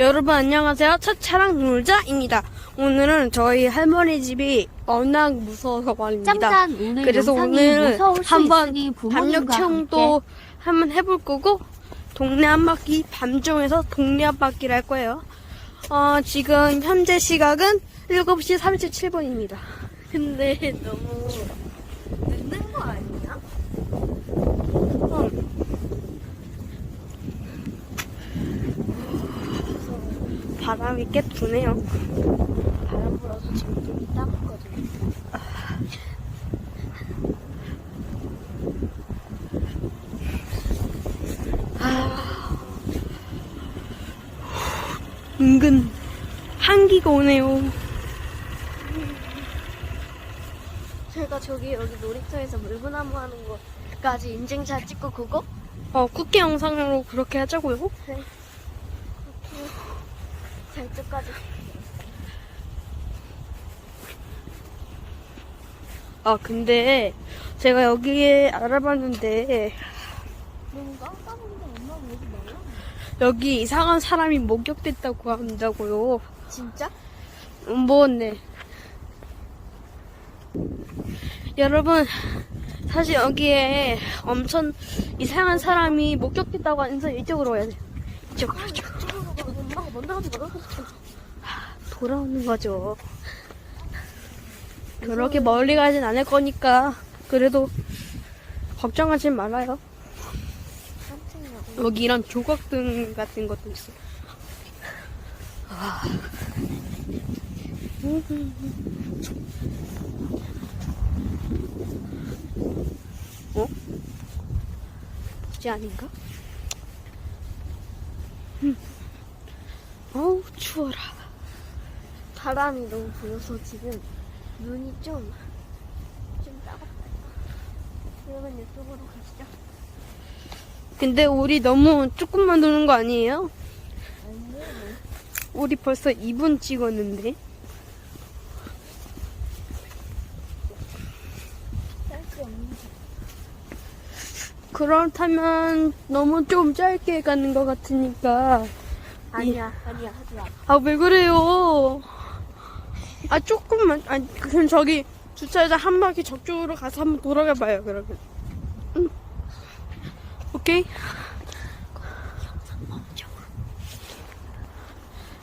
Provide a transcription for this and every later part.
여러분 안녕하세요. 첫차랑 놀자입니다. 오늘은 저희 할머니 집이 워낙 무서워서 말입니다. 오늘 그래서 수 한번 부모님과 체험도 한번 해볼 거고 동네 한 바퀴 밤중에서 동네 한 바퀴를 할 거예요. 어, 지금 현재 시각은 7시 37분입니다. 근데 너무 늦는 거 아니야? 응. 바람이 꽤 부네요. 바람 불어서 지금 좀 따갑거든요. 은근 한기가 오네요. 제가 저기 여기 놀이터에서 물구나무 하는 거까지 인증샷 찍고 그거 어, 쿠키 영상으로 그렇게 하자고요. 잘쪽까지 아, 근데 제가 여기에 알아봤는데 너무 깜깜한데 엄마 오지 말라. 여기 이상한 사람이 목격됐다고 한다고요. 진짜? 음, 뭐, 네. 여러분, 사실 여기에 엄청 이상한 사람이 목격됐다고 하면서 이쪽으로 와야 돼요. 이쪽으로, 이쪽으로. 먼저 가지 말아. 돌아오는 거죠. 그렇게 멀리 가진 않을 거니까 그래도 걱정하지 말아요. 여기 이런 조각등 같은 것도 있어. 아. 어? 부지 아닌가? 음. 추워라. 바람이 너무 불어서 지금 눈이 좀, 좀 따갑다. 그러면 이쪽으로 가시죠. 근데 우리 너무 조금만 도는 거 아니에요? 아니요. 우리 벌써 2분 찍었는데. 쌀수 없는 그렇다면 너무 좀 짧게 가는 것 같으니까. 아니야, 아니야, 하지 마. 아, 왜 그래요? 아, 조금만. 아, 그럼 저기 주차장 한 바퀴 저쪽으로 가서 한번 돌아가 봐요, 그러면. 응. 오케이?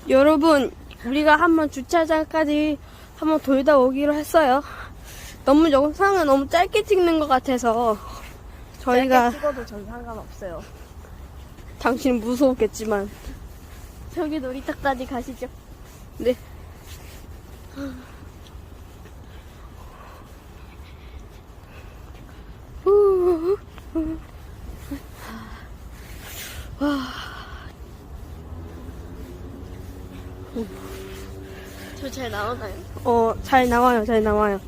여러분, 우리가 한번 주차장까지 한번 돌다 오기로 했어요. 너무 영상은 너무 짧게 찍는 것 같아서 저희가 짧게 찍어도 전 상관없어요. 당신 무서웠겠지만 저기 놀이터까지 가시죠. 네. 후. 저잘 나오나요? 어, 잘 나와요, 잘 나와요.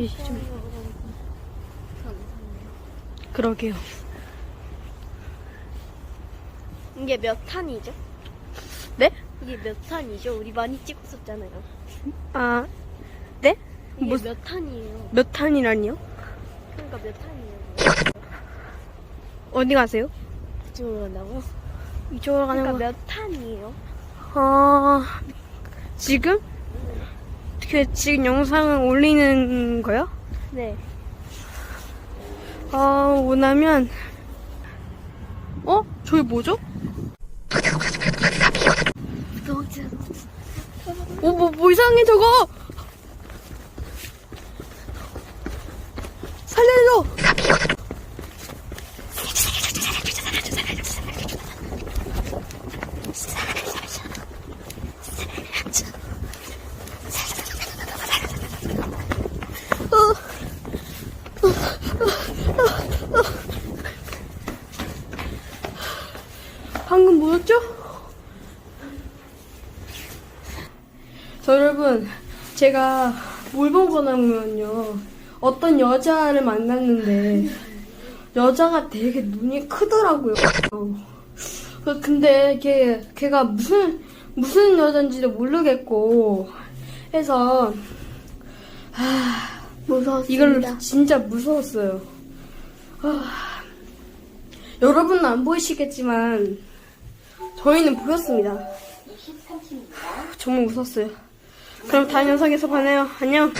빛이 좀, 그러게요. 이게 몇 탄이죠? 네? 이게 몇 탄이죠? 우리 많이 찍었었잖아요. 아, 네? 이게 뭐- 몇 탄이에요? 몇 탄이라니요? 그러니까 몇 탄이에요? 어디 가세요? 그쪽으로 간다고요? 이쪽으로 가는 그러니까 거. 몇 탄이에요? 어, 지금? 그, 지금 영상을 올리는 거요? 네. 어, 원하면, 어? 저기 뭐죠? 도망쳐. 어, 뭐, 뭐 이상해, 저거! 살려줘! 방금 뭐였죠? 저 여러분, 제가 뭘 보고 나면요. 어떤 여자를 만났는데, 여자가 되게 눈이 크더라고요. 그 근데 걔 걔가 무슨 무슨 여잔지도 모르겠고 해서 무서웠습니다. 이걸 진짜 무서웠어요. 아, 여러분은 안 보이시겠지만 저희는 보였습니다. 정말 무서웠어요. 그럼 다음 영상에서 봐요. 안녕.